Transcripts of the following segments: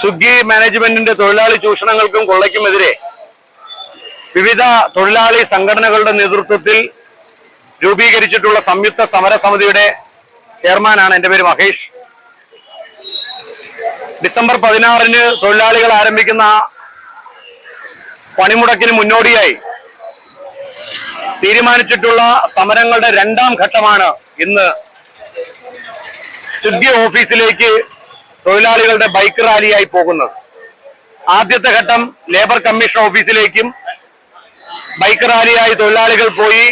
സ്വിഗ്ഗി മാനേജ്മെന്റിന്റെ തൊഴിലാളി ചൂഷണങ്ങൾക്കും കൊള്ളയ്ക്കുമെതിരെ വിവിധ തൊഴിലാളി സംഘടനകളുടെ നേതൃത്വത്തിൽ രൂപീകരിച്ചിട്ടുള്ള സംയുക്ത സമരസമിതിയുടെ ചെയർമാനാണ് എന്റെ പേര് മഹേഷ്. ഡിസംബർ പതിനാറിന് തൊഴിലാളികൾ ആരംഭിക്കുന്ന പണിമുടക്കിന് മുന്നോടിയായി തീരുമാനിച്ചിട്ടുള്ള സമരങ്ങളുടെ രണ്ടാം ഘട്ടമാണ് ഇന്ന് സ്വിഗ്ഗി ഓഫീസിലേക്ക് തൊഴിലാളികളുടെ ബൈക്ക് റാലിയായി പോകുന്നത്. ആദ്യത്തെ ഘട്ടം ലേബർ കമ്മീഷൻ ഓഫീസിലേക്കും ബൈക്ക് റാലിയായി തൊഴിലാളികൾ പോയി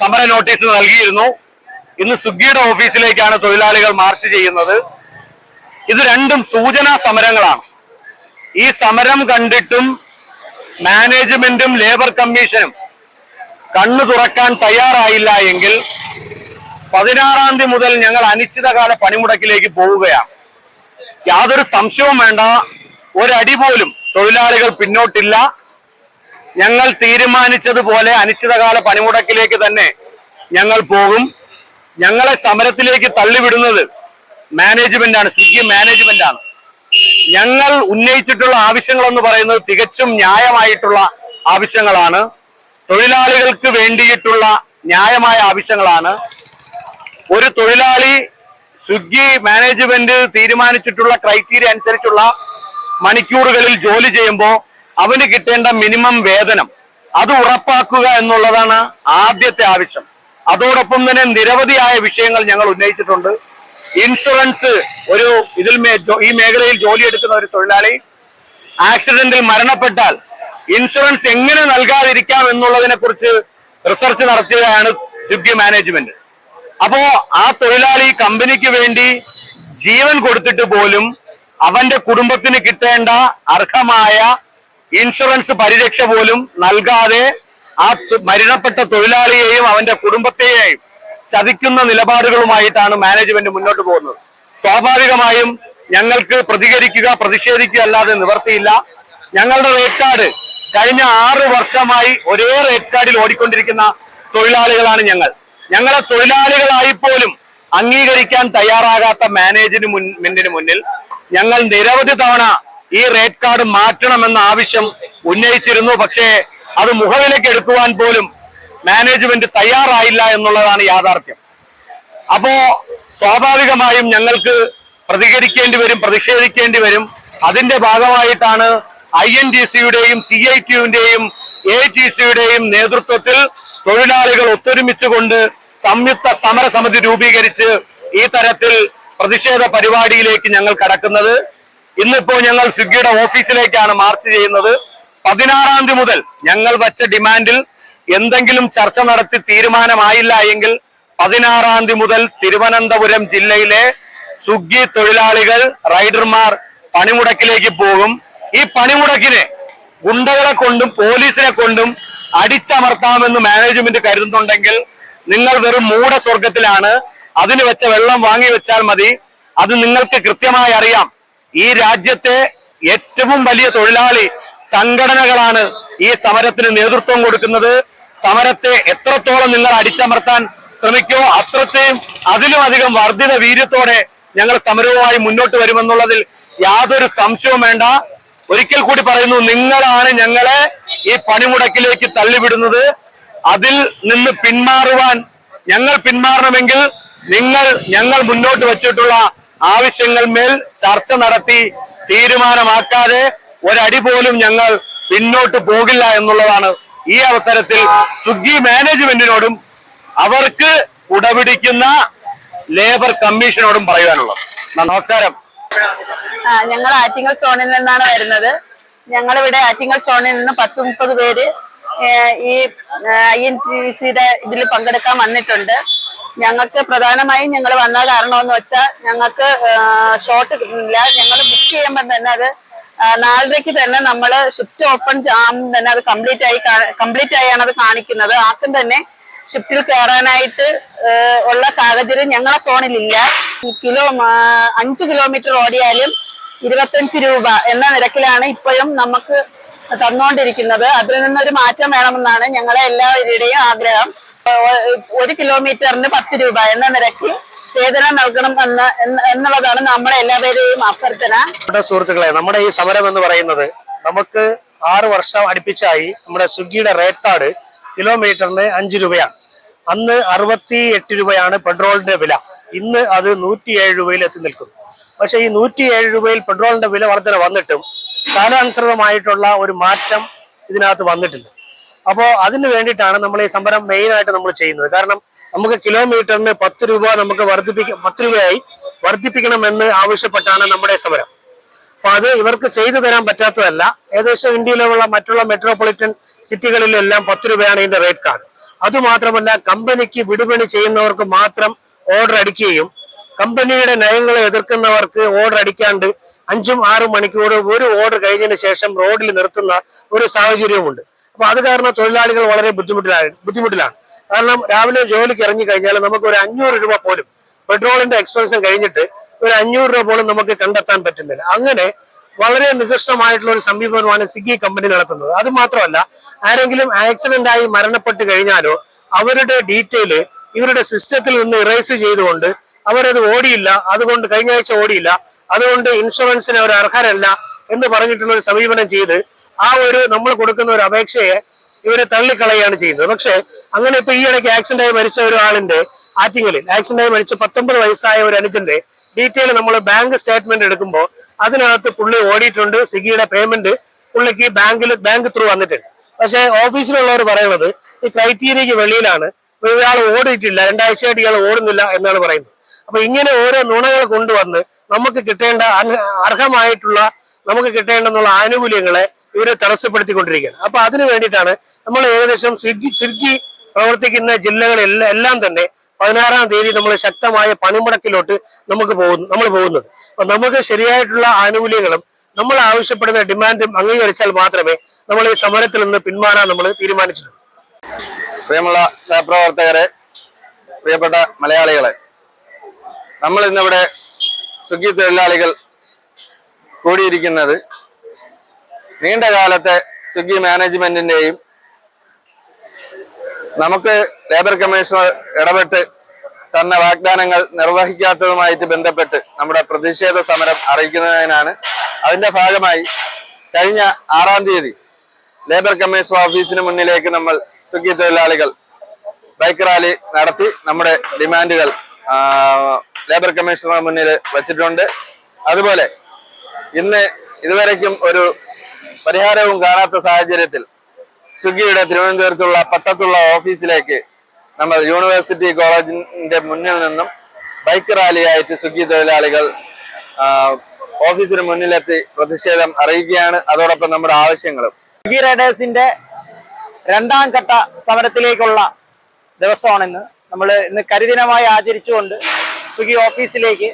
സമര നോട്ടീസ് നൽകിയിരുന്നു. ഇന്ന് സ്വിഗ്ഗിയുടെ ഓഫീസിലേക്കാണ് തൊഴിലാളികൾ മാർച്ച് ചെയ്യുന്നത്. ഇത് രണ്ടും സൂചനാ സമരങ്ങളാണ്. ഈ സമരം കണ്ടിട്ടും മാനേജ്മെന്റും ലേബർ കമ്മീഷനും കണ്ണു തുറക്കാൻ തയ്യാറായില്ല എങ്കിൽ പതിനാറാം തീയതി മുതൽ ഞങ്ങൾ അനിശ്ചിതകാല പണിമുടക്കിലേക്ക് പോവുകയാണ്. യാതൊരു സംശയവും വേണ്ട. ഒരടി പോലും തൊഴിലാളികൾ പിന്നോട്ടില്ല. ഞങ്ങൾ തീരുമാനിച്ചതുപോലെ അനിശ്ചിതകാല പണിമുടക്കിലേക്ക് തന്നെ ഞങ്ങൾ പോകും. ഞങ്ങളെ സമരത്തിലേക്ക് തള്ളിവിടുന്നത് മാനേജ്മെന്റ് ആണ് സ്വിഗ്ഗി മാനേജ്മെന്റ് ആണ് ഞങ്ങൾ ഉന്നയിച്ചിട്ടുള്ള ആവശ്യങ്ങൾ എന്ന് പറയുന്നത് തികച്ചും ന്യായമായിട്ടുള്ള ആവശ്യങ്ങളാണ്. തൊഴിലാളികൾക്ക് വേണ്ടിയിട്ടുള്ള ന്യായമായ ആവശ്യങ്ങളാണ്. ഒരു തൊഴിലാളി സ്വിഗ്ഗി മാനേജ്മെന്റ് തീരുമാനിച്ചിട്ടുള്ള ക്രൈറ്റീരിയ അനുസരിച്ചുള്ള മണിക്കൂറുകളിൽ ജോലി ചെയ്യുമ്പോൾ അവന് കിട്ടേണ്ട മിനിമം വേതനം. അത് ഉറപ്പാക്കുക എന്നുള്ളതാണ് ആദ്യത്തെ ആവശ്യം. അതോടൊപ്പം തന്നെ നിരവധിയായ വിഷയങ്ങൾ ഞങ്ങൾ ഉന്നയിച്ചിട്ടുണ്ട്. ഇൻഷുറൻസ് ഒരു ഇതിൽ ഈ മേഖലയിൽ ജോലിയെടുക്കുന്ന ഒരു തൊഴിലാളി ആക്സിഡന്റിൽ മരണപ്പെട്ടാൽ ഇൻഷുറൻസ് എങ്ങനെ നൽകാതിരിക്കാം എന്നുള്ളതിനെ കുറിച്ച് റിസർച്ച് നടത്തുകയാണ് സ്വിഗ്ഗി മാനേജ്മെന്റ്. അപ്പോ ആ തൊഴിലാളി കമ്പനിക്ക് വേണ്ടി ജീവൻ കൊടുത്തിട്ട് പോലും അവന്റെ കുടുംബത്തിന് കിട്ടേണ്ട അർഹമായ ഇൻഷുറൻസ് പരിരക്ഷ പോലും നൽകാതെ ആ മരണപ്പെട്ട തൊഴിലാളിയെയും അവന്റെ കുടുംബത്തെയും ചതിക്കുന്ന നിലപാടുകളുമായിട്ടാണ് മാനേജ്മെന്റ് മുന്നോട്ട് പോകുന്നത്. സ്വാഭാവികമായും ഞങ്ങൾക്ക് പ്രതികരിക്കുക പ്രതിഷേധിക്കുക അല്ലാതെ നിവർത്തിയില്ല. ഞങ്ങളുടെ റേറ്റ് കാർഡ് കഴിഞ്ഞ ആറ് വർഷമായി ഒരേ റേറ്റ് കാർഡിൽ ഓടിക്കൊണ്ടിരിക്കുന്ന തൊഴിലാളികളാണ് ഞങ്ങൾ. ഞങ്ങളെ തൊഴിലാളികളായി പോലും അംഗീകരിക്കാൻ തയ്യാറാകാത്ത മാനേജ്മെന്റിന് മുന്നിൽ ഞങ്ങൾ നിരവധി തവണ ഈ റേറ്റ് കാർഡ് മാറ്റണമെന്ന ആവശ്യം ഉന്നയിച്ചിരുന്നു. പക്ഷേ അത് മുഖവിലേക്ക് എടുക്കുവാൻ പോലും മാനേജ്മെന്റ് തയ്യാറായില്ല എന്നുള്ളതാണ് യാഥാർത്ഥ്യം. അപ്പോ സ്വാഭാവികമായും ഞങ്ങൾക്ക് പ്രതികരിക്കേണ്ടി വരും പ്രതിഷേധിക്കേണ്ടി വരും. അതിന്റെ ഭാഗമായിട്ടാണ് ഐ എൻ ടി സിയുടെയും സി ഐ ടിയുടെയും എ ടി സിയുടെയും നേതൃത്വത്തിൽ തൊഴിലാളികൾ ഒത്തൊരുമിച്ചുകൊണ്ട് സംയുക്ത സമരസമിതി രൂപീകരിച്ച് ഈ തരത്തിൽ പ്രതിഷേധ പരിപാടിയിലേക്ക് ഞങ്ങൾ കടക്കുന്നത്. ഇന്നിപ്പോ ഞങ്ങൾ സ്വിഗ്ഗിയുടെ ഓഫീസിലേക്കാണ് മാർച്ച് ചെയ്യുന്നത്. പതിനാറാം തീയതി മുതൽ ഞങ്ങൾ വച്ച ഡിമാൻഡിൽ എന്തെങ്കിലും ചർച്ച നടത്തി തീരുമാനമായില്ല എങ്കിൽ പതിനാറാം തീയതി മുതൽ തിരുവനന്തപുരം ജില്ലയിലെ സ്വിഗ്ഗി തൊഴിലാളികൾ റൈഡർമാർ പണിമുടക്കിലേക്ക് പോകും. ഈ പണിമുടക്കിനെ ഗുണ്ടകളെ കൊണ്ടും പോലീസിനെ കൊണ്ടും അടിച്ചമർത്താമെന്ന് മാനേജ്മെന്റ് കരുതുന്നുണ്ടെങ്കിൽ നിങ്ങൾ വെറും മൂട സ്വർഗത്തിലാണ് അതിന് വെച്ച വെള്ളം വാങ്ങി വെച്ചാൽ മതി. അത് നിങ്ങൾക്ക് കൃത്യമായി അറിയാം. ഈ രാജ്യത്തെ ഏറ്റവും വലിയ തൊഴിലാളി സംഘടനകളാണ് ഈ സമരത്തിന് നേതൃത്വം കൊടുക്കുന്നത്. സമരത്തെ എത്രത്തോളം നിങ്ങൾ അടിച്ചമർത്താൻ ശ്രമിക്കോ അത്രത്തെയും അതിലും അധികം വർദ്ധിത വീര്യത്തോടെ ഞങ്ങൾ സമരവുമായി മുന്നോട്ട് വരുമെന്നുള്ളതിൽ യാതൊരു സംശയവും വേണ്ട. ഒരിക്കൽ കൂടി പറയുന്നു നിങ്ങളാണ് ഞങ്ങളെ ഈ പണിമുടക്കിലേക്ക് തള്ളിവിടുന്നത്. അതിൽ നിന്ന് പിന്മാറുവാൻ ഞങ്ങൾ പിന്മാറണമെങ്കിൽ നിങ്ങൾ ഞങ്ങൾ മുന്നോട്ട് വച്ചിട്ടുള്ള ആവശ്യങ്ങൾ മേൽ ചർച്ച നടത്തി തീരുമാനമാക്കാതെ ഒരടി പോലും ഞങ്ങൾ പിന്നോട്ട് പോകില്ല എന്നുള്ളതാണ് ഈ അവസരത്തിൽ സ്വിഗ്ഗി മാനേജ്മെന്റിനോടും അവർക്ക് ഉടപിടിക്കുന്ന ലേബർ കമ്മീഷനോടും പറയാനുള്ളത് നമസ്കാരം. ഞങ്ങൾ ആറ്റിങ്ങൽ സോണിൽ നിന്നാണ് വരുന്നത്. ഞങ്ങളിവിടെ ആറ്റിങ്ങൽ സോണിൽ നിന്ന് പത്ത് മുപ്പത് പേര് ഈ ഐ എൻ ടി സിയുടെ ഇതിൽ പങ്കെടുക്കാൻ വന്നിട്ടുണ്ട്. ഞങ്ങൾക്ക് പ്രധാനമായും ഞങ്ങൾ വന്ന കാരണമെന്ന് വെച്ചാൽ ഞങ്ങൾക്ക് ഷോട്ട് കിട്ടുന്നില്ല ഞങ്ങൾ ബുക്ക് ചെയ്യുമ്പോൾ തന്നെ അത് നാലരയ്ക്ക് തന്നെ നമ്മൾ ഷിഫ്റ്റ് ഓപ്പൺ ആകുമ്പോൾ തന്നെ അത് കംപ്ലീറ്റ് ആയി കംപ്ലീറ്റ് ആയാണ് അത് കാണിക്കുന്നത്. ആർക്കും തന്നെ ഷിഫ്റ്റിൽ കയറാനായിട്ട് ഉള്ള സാഹചര്യം ഞങ്ങളെ സോണിലില്ല കിലോ അഞ്ച് കിലോമീറ്റർ ഓടിയാലും ഇരുപത്തഞ്ച് രൂപ എന്ന നിരക്കിലാണ് ഇപ്പോഴും നമുക്ക് തന്നുകൊണ്ടിരിക്കുന്നത് അതിൽ നിന്നൊരു മാറ്റം വേണമെന്നാണ് ഞങ്ങളെ എല്ലാവരുടെയും ആഗ്രഹം. ഒരു കിലോമീറ്ററിന് പത്ത് രൂപ എന്ന നിരക്കിൽ നൽകണം നമ്മുടെ സുഹൃത്തുക്കളെ നമ്മുടെ ഈ സമരം എന്ന് പറയുന്നത് നമുക്ക് ആറ് വർഷം അടുപ്പിച്ചായി നമ്മുടെ സ്വിഗ്ഗിയുടെ റേറ്റ് കാർഡ് കിലോമീറ്ററിന് അഞ്ച് രൂപയാണ്. അന്ന് അറുപത്തി എട്ട് രൂപയാണ് പെട്രോളിന്റെ വില. ഇന്ന് അത് നൂറ്റിയേഴ് രൂപയിൽ എത്തി നിൽക്കുന്നു. പക്ഷേ ഈ നൂറ്റിയേഴ് രൂപയിൽ പെട്രോളിന്റെ വില വർധന വന്നിട്ടും കാലാനുസൃതമായിട്ടുള്ള ഒരു മാറ്റം ഇതിനകത്ത് വന്നിട്ടില്ല. അപ്പോൾ അതിന് വേണ്ടിയിട്ടാണ് നമ്മൾ ഈ സമരം മെയിനായിട്ട് നമ്മൾ ചെയ്യുന്നത്. കാരണം നമുക്ക് കിലോമീറ്ററിന് പത്ത് രൂപ നമുക്ക് വർദ്ധിപ്പിക്ക പത്ത് രൂപയായി വർദ്ധിപ്പിക്കണമെന്ന് ആവശ്യപ്പെട്ടാണ് നമ്മുടെ സമരം അപ്പൊ അത് ഇവർക്ക് ചെയ്തു തരാൻ പറ്റാത്തതല്ല. ഏകദേശം ഇന്ത്യയിലുള്ള മറ്റുള്ള മെട്രോപൊളിറ്റൻ സിറ്റികളിലെല്ലാം പത്ത് രൂപയാണ് ഇതിന്റെ റേറ്റ് കാർഡ് അതുമാത്രമല്ല കമ്പനിക്ക് വിടുപണി ചെയ്യുന്നവർക്ക് മാത്രം ഓർഡർ അടിക്കുകയും കമ്പനിയുടെ നയങ്ങളെ എതിർക്കുന്നവർക്ക് ഓർഡർ അടിക്കാണ്ട് അഞ്ചും ആറും മണിക്കൂർ ഒരു ഓർഡർ കഴിഞ്ഞതിന് ശേഷം റോഡിൽ നിർത്തുന്ന ഒരു സാഹചര്യവുമുണ്ട്. അപ്പൊ അത് കാരണം തൊഴിലാളികൾ വളരെ ബുദ്ധിമുട്ടിലാണ് ബുദ്ധിമുട്ടിലാണ്. കാരണം രാവിലെ ജോലിക്ക് ഇറങ്ങി കഴിഞ്ഞാൽ നമുക്ക് ഒരു അഞ്ഞൂറ് രൂപ പോലും പെട്രോളിന്റെ എക്സ്പെൻസും കഴിഞ്ഞിട്ട് ഒരു അഞ്ഞൂറ് രൂപ പോലും നമുക്ക് കണ്ടെത്താൻ പറ്റുന്നില്ല. അങ്ങനെ വളരെ നികൃഷ്ടമായിട്ടുള്ള ഒരു സമീപനമാണ് സിഗി കമ്പനി നടത്തുന്നത്. അത് മാത്രമല്ല ആരെങ്കിലും ആക്സിഡന്റ് ആയി മരണപ്പെട്ട് കഴിഞ്ഞാലോ അവരുടെ ഡീറ്റെയിൽ ഇവരുടെ സിസ്റ്റത്തിൽ നിന്ന് ഇറേസ് ചെയ്തുകൊണ്ട് അവരത് ഓടിയില്ല. അതുകൊണ്ട് കഴിഞ്ഞ ആഴ്ച ഓടിയില്ല. അതുകൊണ്ട് ഇൻഷുറൻസിന് അവർ അർഹരല്ല എന്ന് പറഞ്ഞിട്ടുള്ള ഒരു സമീപനം ചെയ്ത് ആ ഒരു നമ്മൾ കൊടുക്കുന്ന ഒരു അപേക്ഷയെ ഇവരെ തള്ളിക്കളയാണ് ചെയ്യുന്നത്. പക്ഷെ അങ്ങനെ ഇപ്പൊ ഈ ഇടയ്ക്ക് ആക്സിഡന്റ് ആയി മരിച്ച ഒരാളിന്റെ ആറ്റിങ്ങലിൽ ആക്സിഡന്റ് ആയി മരിച്ച പത്തൊമ്പത് വയസ്സായ ഒരു അനുജന്റെ ഡീറ്റെയിൽ നമ്മൾ ബാങ്ക് സ്റ്റേറ്റ്മെന്റ് എടുക്കുമ്പോൾ അതിനകത്ത് പുള്ളി ഓടിയിട്ടുണ്ട്. സ്വിഗ്ഗിയുടെ പേയ്മെന്റ് പുള്ളിക്ക് ബാങ്കിൽ ബാങ്ക് ത്രൂ വന്നിട്ടുണ്ട്. പക്ഷെ ഓഫീസിലുള്ളവർ പറയുന്നത് ഈ ക്രൈറ്റീരിയക്ക് വെളിയിലാണ്. ഇയാൾ ഓടിയിട്ടില്ല. രണ്ടാഴ്ചയായിട്ട് ഇയാൾ ഓടുന്നില്ല എന്നാണ് പറയുന്നത്. അപ്പൊ ഇങ്ങനെ ഓരോ നുണകൾ കൊണ്ടുവന്ന് നമുക്ക് കിട്ടേണ്ട അർഹമായിട്ടുള്ള നമുക്ക് കിട്ടേണ്ടെന്നുള്ള ആനുകൂല്യങ്ങളെ ഇവരെ തടസ്സപ്പെടുത്തിക്കൊണ്ടിരിക്കുകയാണ്. അപ്പൊ അതിനു വേണ്ടിയിട്ടാണ് നമ്മൾ ഏകദേശം സ്വിഗ്ഗി സ്വിഗ്ഗി പ്രവർത്തിക്കുന്ന ജില്ലകളെല്ലാം എല്ലാം തന്നെ പതിനാറാം തീയതി നമ്മൾ ശക്തമായ പണിമുടക്കിലോട്ട് നമുക്ക് പോകുന്നു നമ്മൾ പോകുന്നത്. അപ്പൊ നമുക്ക് ശരിയായിട്ടുള്ള ആനുകൂല്യങ്ങളും നമ്മൾ ആവശ്യപ്പെടുന്ന ഡിമാൻഡും അംഗീകരിച്ചാൽ മാത്രമേ നമ്മൾ ഈ സമരത്തിൽ നിന്ന് പിന്മാറാൻ നമ്മൾ തീരുമാനിച്ചിട്ടുള്ളൂ. പ്രിയമുള്ള സഹപ്രവർത്തകരെ പ്രിയപ്പെട്ട മലയാളികളെ നമ്മൾ ഇന്നിവിടെ സ്വിഗ്ഗി തൊഴിലാളികൾ കൂടിയിരിക്കുന്നത് നീണ്ട കാലത്തെ സ്വിഗ്ഗി മാനേജ്മെന്റിന്റെയും നമുക്ക് ലേബർ കമ്മീഷണർ ഇടപെട്ട് തന്ന വാഗ്ദാനങ്ങൾ നിർവഹിക്കാത്തതുമായിട്ട് ബന്ധപ്പെട്ട് നമ്മുടെ പ്രതിഷേധ സമരം അറിയിക്കുന്നതിനാണ് അതിന്റെ ഭാഗമായി കഴിഞ്ഞ ആറാം തീയതി ലേബർ കമ്മീഷണർ ഓഫീസിന് മുന്നിലേക്ക് നമ്മൾ സ്വിഗ്ഗി തൊഴിലാളികൾ ബൈക്ക് റാലി നടത്തി നമ്മുടെ ഡിമാൻഡുകൾ ലേബർ കമ്മീഷണറുടെ മുന്നിൽ വച്ചിട്ടുണ്ട്. അതുപോലെ ഇന്ന് ഇതുവരയ്ക്കും ഒരു പരിഹാരവും കാണാത്ത സാഹചര്യത്തിൽ സ്വിഗ്ഗിയുടെ തിരുവനന്തപുരത്തുള്ള പട്ടത്തുള്ള ഓഫീസിലേക്ക് നമ്മൾ യൂണിവേഴ്സിറ്റി കോളേജിന്റെ മുന്നിൽ നിന്നും ബൈക്ക് റാലിയായിട്ട് സ്വിഗ്ഗി തൊഴിലാളികൾ ഓഫീസിന് മുന്നിലെത്തി പ്രതിഷേധം അറിയിക്കുകയാണ്. അതോടൊപ്പം നമ്മുടെ ആവശ്യങ്ങളും. സ്വിഗ്ഗി റൈഡേഴ്സിന്റെ രണ്ടാം ഘട്ട സമരത്തിലേക്കുള്ള ദിവസമാണിന്ന്. നമ്മൾ ഇന്ന് കരിദിനമായി ആചരിച്ചുകൊണ്ട് സ്വിഗ്ഗി ഓഫീസിലേക്ക്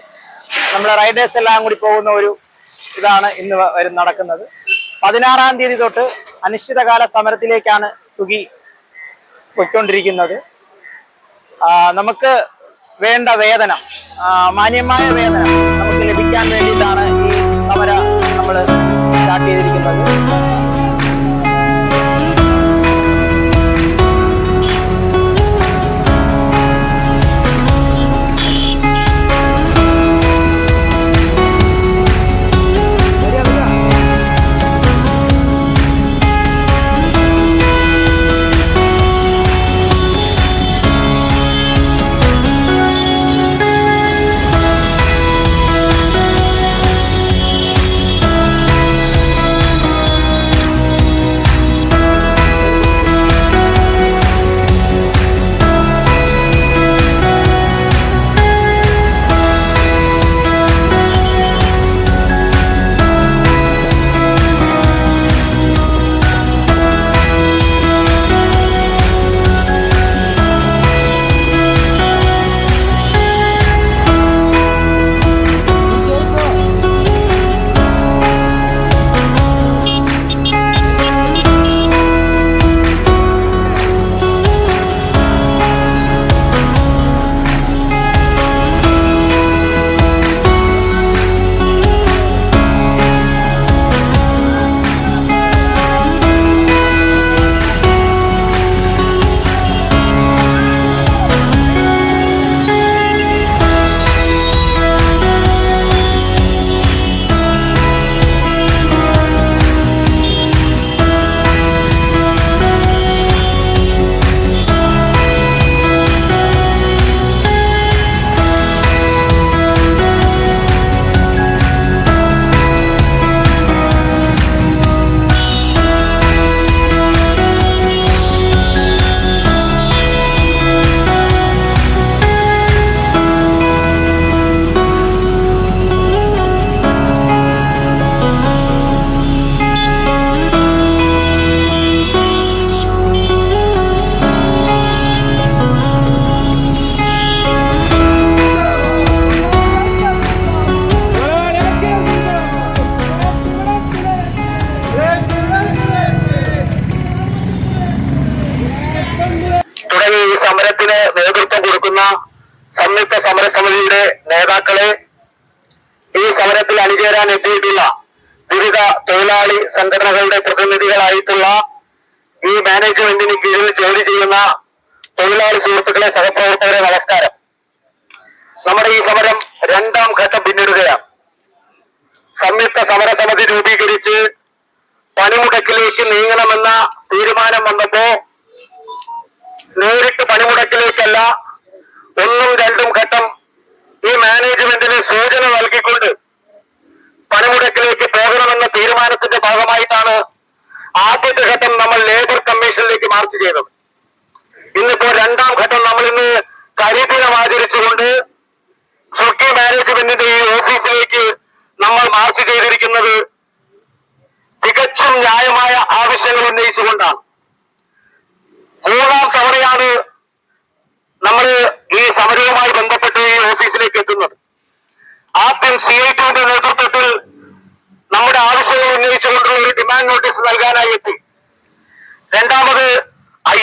നമ്മുടെ റൈഡേഴ്സ് എല്ലാം കൂടി പോകുന്ന ഒരു ഇതാണ് ഇന്ന് നടക്കുന്നത്. പതിനാറാം തീയതി തൊട്ട് അനിശ്ചിതകാല സമരത്തിലേക്കാണ് സ്വിഗ്ഗി പോയിക്കൊണ്ടിരിക്കുന്നത്. നമുക്ക് വേണ്ട വേതനം മാന്യമായ വേതനം നമുക്ക് ലഭിക്കാൻ വേണ്ടിയിട്ടാണ് ഈ സമരം നമ്മൾ സ്റ്റാർട്ട് ചെയ്തിരിക്കുന്നത്. മാനേജ്മെന്റിന് കീഴിൽ ജോലി ചെയ്യുന്ന തൊഴിലാളി സുഹൃത്തുക്കളെ സഹപ്രവർത്തകരെ നമസ്കാരം. നമ്മുടെ ഈ സമരം രണ്ടാം ഘട്ടം പിന്നിടുകയാണ്. സംയുക്ത സമരസമിതി രൂപീകരിച്ച് പണിമുടക്കിലേക്ക് നീങ്ങണമെന്ന തീരുമാനം വന്നപ്പോ നേരിട്ട് പണിമുടക്കിലേക്കല്ല ഒന്നും രണ്ടും ഘട്ടം ഈ മാനേജ്മെന്റിന് സൂചന നൽകിക്കൊണ്ട് പണിമുടക്കിലേക്ക് പോകണമെന്ന തീരുമാനത്തിന്റെ ഭാഗമായിട്ടാണ് ആദ്യത്തെ ഘട്ടം നമ്മൾ ലേബർ കമ്മീഷനിലേക്ക് മാർച്ച് ചെയ്തത്. ഇന്നിപ്പോ രണ്ടാം ഘട്ടം നമ്മൾ ഇന്ന് കരിദിനം ആചരിച്ചുകൊണ്ട് സ്വർഗീയ മാനേജ്മെന്റിന്റെ ഈ ഓഫീസിലേക്ക് നമ്മൾ മാർച്ച് ചെയ്തിരിക്കുന്നത് തികച്ചും ന്യായമായ ആവശ്യങ്ങൾ ഉന്നയിച്ചുകൊണ്ടാണ്. മൂന്നാം തവണയാണ് നമ്മൾ ഈ സമരവുമായി ബന്ധപ്പെട്ട് ഈ ഓഫീസിലേക്ക് എത്തുന്നത്. ആദ്യം സി ഐ ടിയുടെ നേതൃത്വത്തിൽ നമ്മുടെ ആവശ്യങ്ങൾ ഉന്നയിച്ചുകൊണ്ടുള്ള ഒരു ഡിമാൻഡ് നോട്ടീസ് നൽകാനായി എത്തി. രണ്ടാമത് ഐ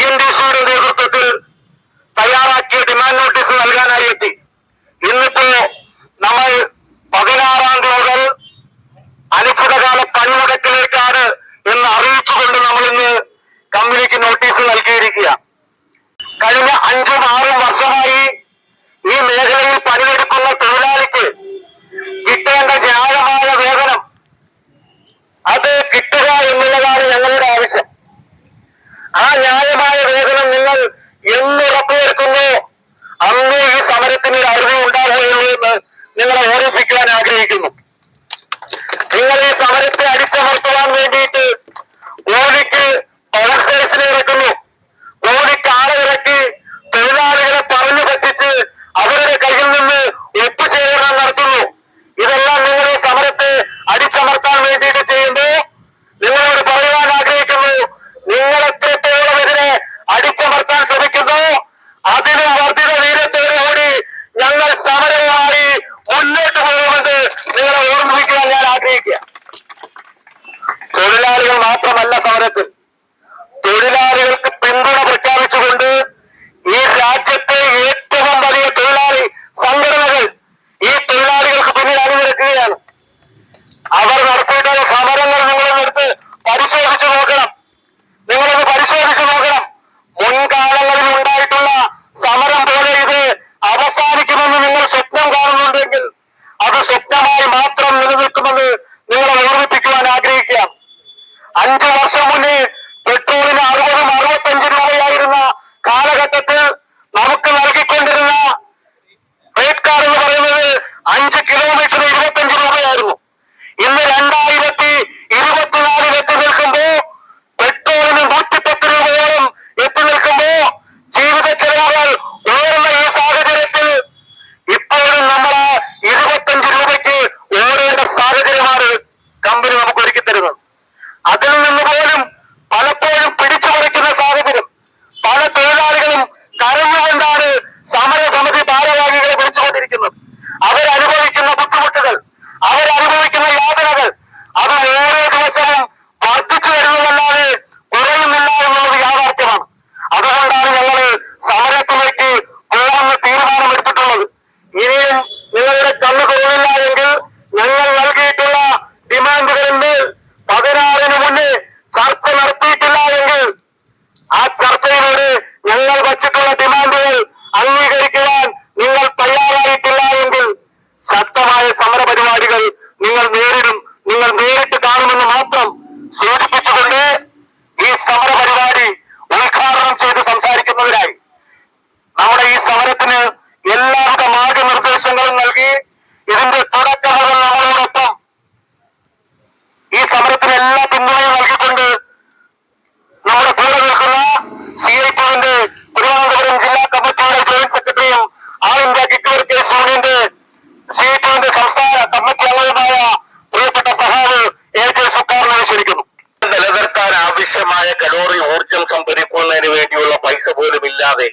കലോറി ഊർജം സംഭരിക്കുന്നതിന് വേണ്ടിയുള്ള പൈസ പോലും ഇല്ലാതെ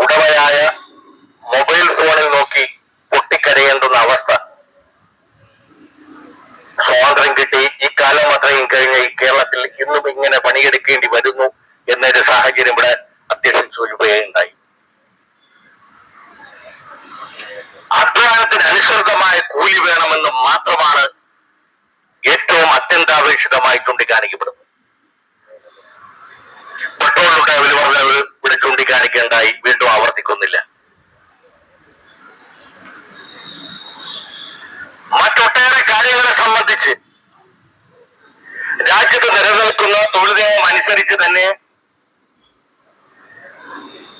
ഉടമയായ മൊബൈൽ ഫോണിൽ നോക്കി പൊട്ടിക്കരയേണ്ടുന്ന അവസ്ഥ. സ്വാതന്ത്ര്യം കിട്ടി. ഈ കാലം അത്രയും കഴിഞ്ഞ് ഈ കേരളത്തിൽ ഇന്നും ഇങ്ങനെ പണിയെടുക്കേണ്ടി വരുന്നു എന്നൊരു സാഹചര്യം ഇവിടെ അത്യാവശ്യം സൂചിപ്പിക്കുകയുണ്ടായി. അധ്വാനത്തിന് അനുസൃതമായ കൂലി വേണമെന്ന് മാത്രമാണ് ഏറ്റവും അത്യന്താപേക്ഷിതമായി ചൂണ്ടിക്കാണിക്കപ്പെടുന്നു പെട്രോളിന്റെ വില വർധനവ് ഇവിടെ ചൂണ്ടിക്കാണിക്കേണ്ടായി വീണ്ടും ആവർത്തിക്കുന്നില്ല. മറ്റൊട്ടേറെ കാര്യങ്ങളെ സംബന്ധിച്ച് രാജ്യത്ത് നിലനിൽക്കുന്ന തൊഴിൽ നിയമം അനുസരിച്ച് തന്നെ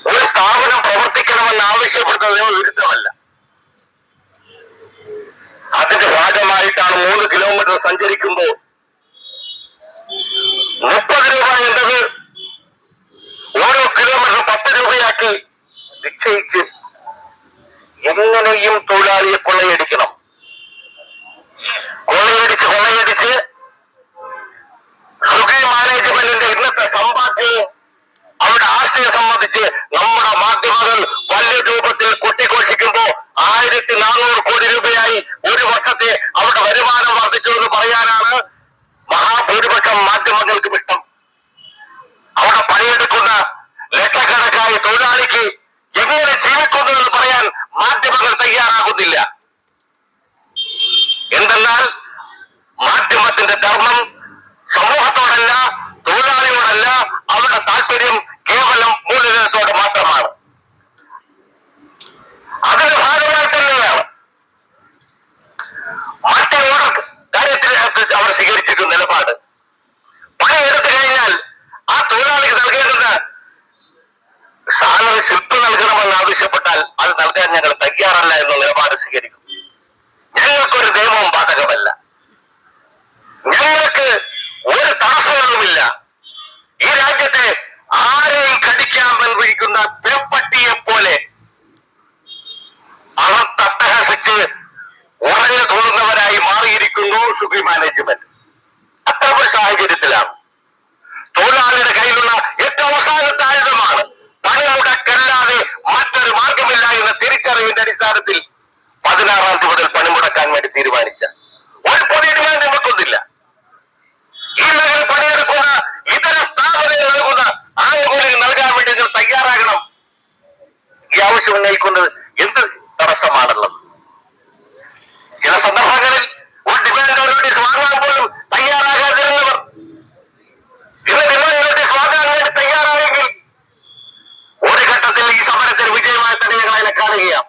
ഒരു സ്ഥാപനം പ്രവർത്തിക്കണമെന്ന് ആവശ്യപ്പെടുന്നതിന് വിരുദ്ധമല്ല അതിന്റെ ഭാഗമായിട്ടാണ് മൂന്ന് കിലോമീറ്റർ സഞ്ചരിക്കുമ്പോൾ മുപ്പത് രൂപ എന്നത് ഓരോ കിലോമീറ്റർ പത്ത് രൂപയാക്കി നിശ്ചയിച്ച് എങ്ങനെയും തൊഴിലാളിയെ കൊള്ളയടിക്കണം കൊള്ളയടിച്ച് കൊള്ളയടിച്ച് സുഖി മാനേജ്മെന്റിന്റെ ഇന്നത്തെ സമ്പാദ്യവും അവരുടെ ആശയം സംബന്ധിച്ച് നമ്മുടെ മാധ്യമങ്ങൾ വലിയ രൂപത്തിൽ കൊട്ടിഘോഷിക്കുമ്പോ ആയിരത്തി നാനൂറ് കോടി രൂപയായി ഒരു വർഷത്തെ അവരുടെ വരുമാനം വർദ്ധിച്ചു എന്ന് പറയാനാണ് മഹാഭൂരിപക്ഷം മാധ്യമങ്ങൾക്കും ഇഷ്ടം. അവിടെ പണിയെടുക്കുന്ന ലക്ഷക്കണക്കായ തൊഴിലാളിക്ക് എങ്ങനെ ജീവിക്കുന്നു എന്ന് പറയാൻ മാധ്യമങ്ങൾ തയ്യാറാകുന്നില്ല. എന്തെന്നാൽ മാധ്യമത്തിന്റെ ധർമ്മം തിരിച്ചറിവിന്റെ അടിസ്ഥാനത്തിൽ പതിനാറാം തീയതി മുതൽ പണിമുടക്കാൻ വേണ്ടി തീരുമാനിച്ച ഒരു പുതിയ ഡിമാൻഡ് നമുക്കൊന്നില്ല. ഈ മേഖല പണിയെടുക്കുന്ന ഇതര സ്ഥാപനങ്ങൾ നൽകുന്ന ആനുകൂല്യം നൽകാൻ വേണ്ടി നിങ്ങൾ തയ്യാറാകണം. ഈ ആവശ്യം ഉന്നയിക്കുന്നത് എന്ത് തടസ്സമാണുള്ളത്? ചില സന്ദർഭങ്ങളിൽ ഒരു ഡിമാൻഡ് നോട്ടീസ് വാങ്ങാൻ പോലും തയ്യാറാകാതിരുന്നവർ ഇന്ന് ഡിമാൻഡ് നോട്ടീസ് വാങ്ങാൻ വേണ്ടി തയ്യാറായെങ്കിൽ ഒരു ഘട്ടത്തിൽ ഈ സമരത്തിന് വിജയമായി തന്നെ ഞങ്ങൾ അതിനെ കാണുകയാണ്.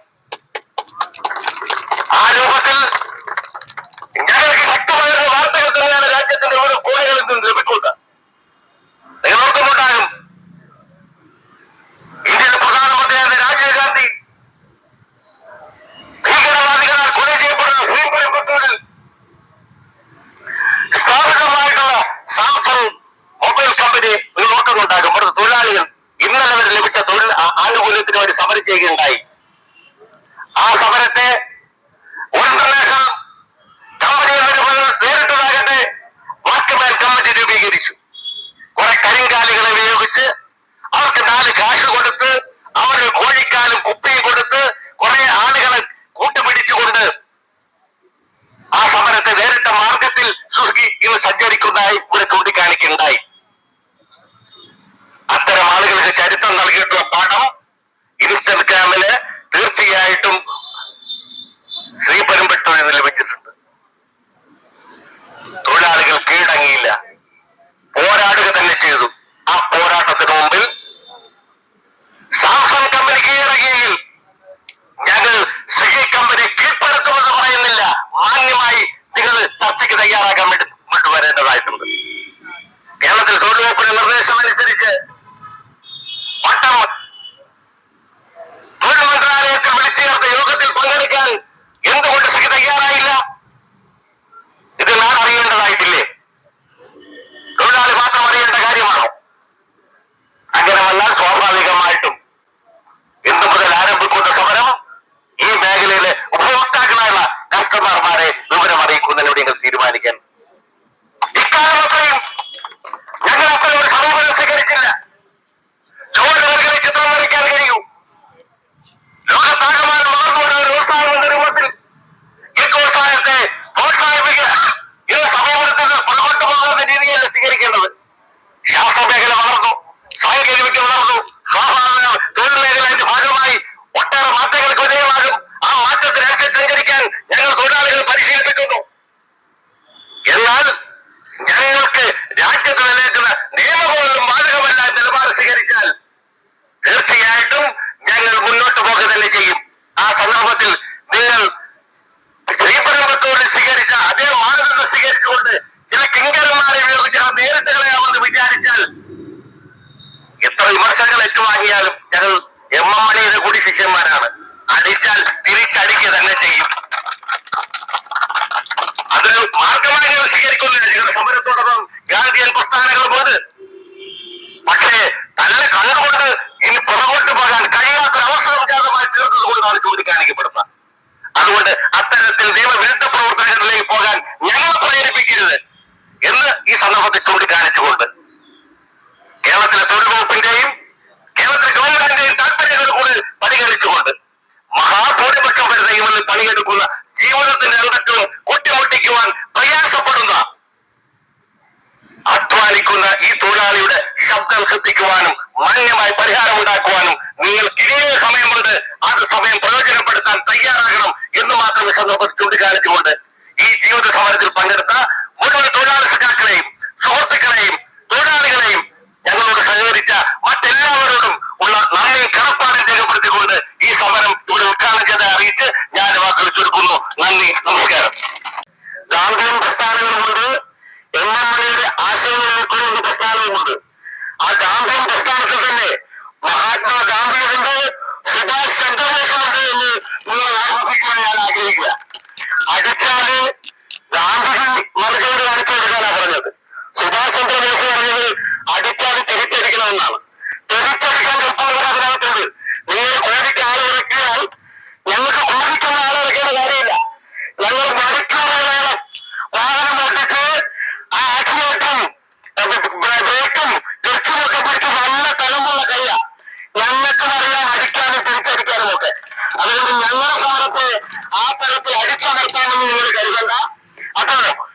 നന്ദി നമസ്കാരം. ഗാന്ധിയൻ പ്രസ്ഥാനങ്ങളുമുണ്ട് എം എം മണിയുടെ ആശയങ്ങളിലേക്കുള്ള പ്രസ്ഥാനവുമുണ്ട് ആ ഗാന്ധിയൻ പ്രസ്ഥാനത്തിൽ തന്നെ മഹാത്മാ ഗാന്ധിയുണ്ട് സുഭാഷ് ചന്ദ്രബോസുണ്ട് എന്ന് നിങ്ങൾ ഓർമ്മിപ്പിക്കുവാൻ ഞാൻ ആഗ്രഹിക്കുക. അടിച്ചാൽ ഗാന്ധിജി മറുപടി കാണിച്ചു കൊടുക്കാനാണ് പറഞ്ഞത്. സുഭാഷ് ചന്ദ്രബോസ് പറഞ്ഞത് അടിച്ചാൽ തിരിച്ചെടുക്കണമെന്നാണ്. തിരിച്ചെടുക്കാൻ ഇപ്പോൾ അതിനകത്തുണ്ട് നിങ്ങൾ കോടിക്ക് ആൾ ഞങ്ങൾക്ക് കോടി നിങ്ങൾ പഠിക്കാതെ വേണം. ആ ആക്സിലേറ്ററും ബ്രേക്കും ക്ലച്ചും ഒക്കെ പിടിച്ച് നല്ല തലമുള്ള കയ്യ. ഞങ്ങൾക്കും അറിയാം അടിക്കാനും തിരിച്ചടിക്കാനും ഒക്കെ. അതുകൊണ്ട് ഞങ്ങളുടെ സ്ഥാനത്ത് ആ തരത്തിൽ അടിച്ചമർത്താമെന്ന് നിങ്ങൾ കരുതണ്ട. അപ്പോൾ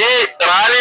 ఈ త్రాలి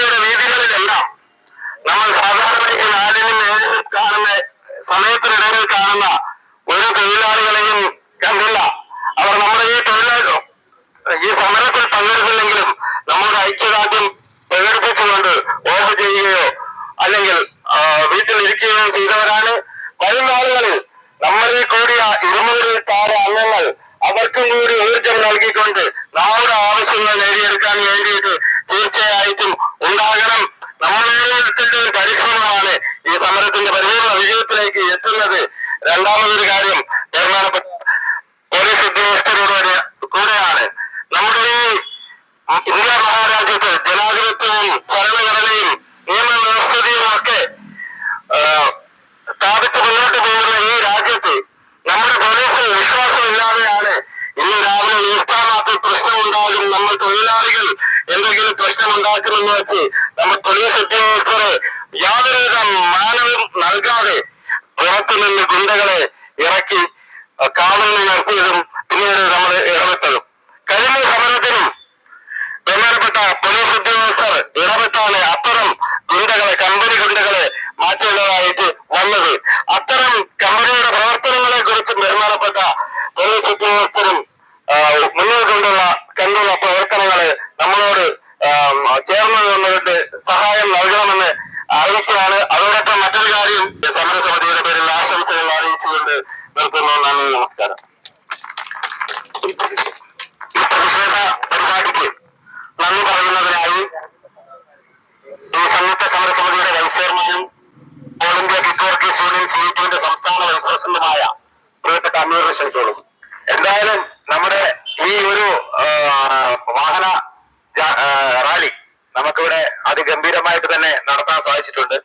തന്നെ നടത്താൻ സാധിച്ചിട്ടുണ്ട്.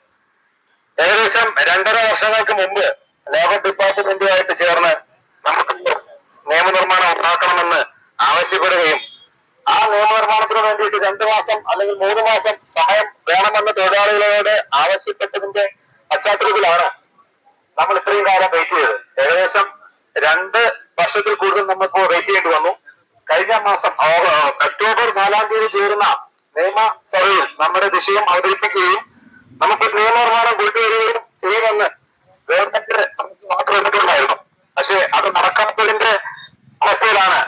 ഏകദേശം രണ്ടര വർഷങ്ങൾക്ക് മുമ്പ് ലേബർ ഡിപ്പാർട്ട്മെന്റുമായിട്ട് ചേർന്ന് നമുക്ക് നിയമനിർമ്മാണം ഉണ്ടാക്കണമെന്ന് ആവശ്യപ്പെടുകയും ആ നിയമനിർമ്മാണത്തിന് വേണ്ടിയിട്ട് രണ്ടു മാസം അല്ലെങ്കിൽ മൂന്ന് മാസം സഹായം വേണമെന്ന് തൊഴിലാളികളോട് ആവശ്യപ്പെട്ടതിന്റെ പശ്ചാത്തലത്തിലാണ് നമ്മൾ ഇത്രയും കാലം വെയിറ്റ് ചെയ്തത്. ഏകദേശം രണ്ട് വർഷത്തിൽ കൂടുതൽ നമുക്ക് വെയിറ്റ് ചെയ്യേണ്ടി വന്നു. കഴിഞ്ഞ മാസം ഒക്ടോബർ നാലാം തീയതി ചേരുന്ന നിയമസഭയിൽ നമ്മുടെ വിഷയം അവതരിപ്പിക്കുകയും നമുക്ക് നിയമനിർമ്മാണം കൊണ്ടുവരികയും ചെയ്യുമെന്ന് ഗവൺമെന്റ് നമുക്ക് വാക്കുവന്നിട്ടുണ്ടായിരുന്നു പക്ഷെ അത് നടക്കാത്തതിന്റെ അവസ്ഥയിലാണ്